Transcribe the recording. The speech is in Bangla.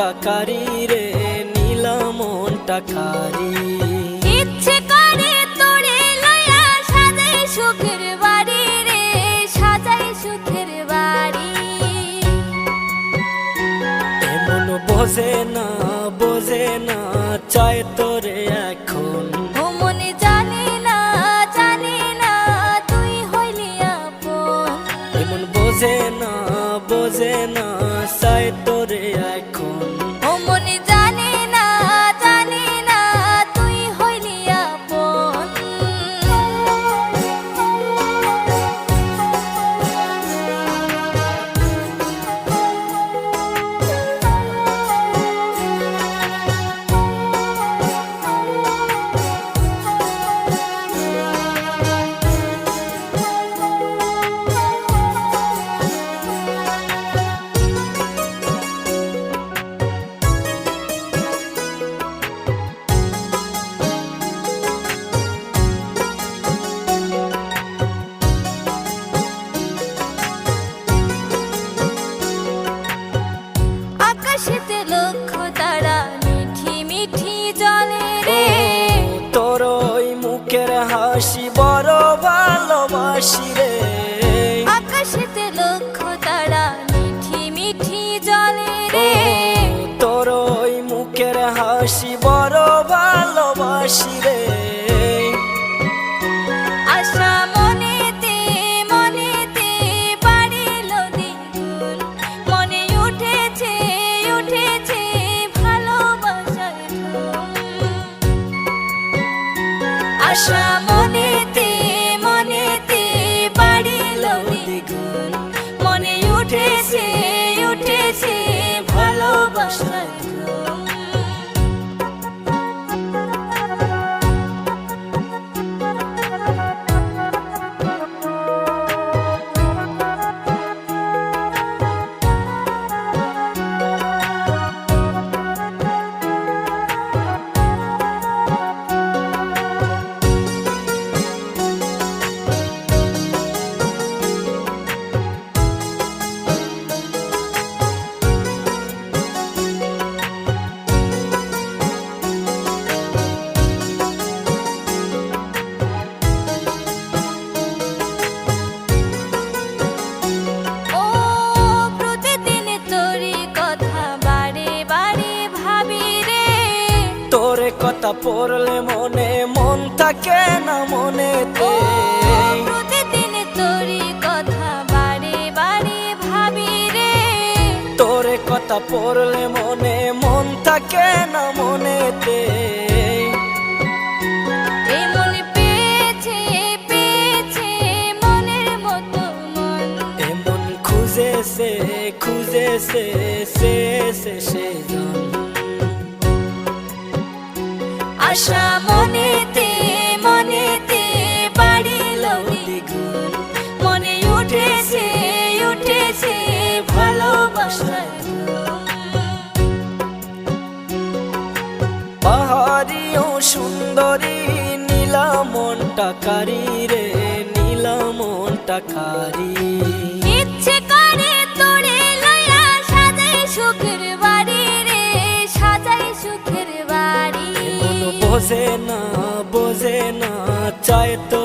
কারি রে নীলা মনটা কারি। ইচ্ছে করে তোরে লয়া সাজাই সুখের বাড়ি রে সাজাই সুখের বাড়ি। এমন বোঝে না বোঝে না চায় তোরে এখন। ও জানি না জানি না তুই হইলি আপন। এমন বোঝে না বোঝে না চায় তোরে পড়লে মনে মন থাকে না মনে প্রতিদিন তোরই কথা বারে বারে ভাবি রে। তোরে কথা পড়লে মনে মন থাকে না মনেতে। মন। মন খুঁজেছে খুঁজেছে আশা মনেতে মনেতে বাড়িল দ্বিগুণ মনে উঠেছে উঠেছে ভালোবাসার ধুম। পাহাড়ি ও সুন্দরী নীলা মনটা কারি রে নীলা মনটা কারি বোঝে না বোঝে না চায় তোরে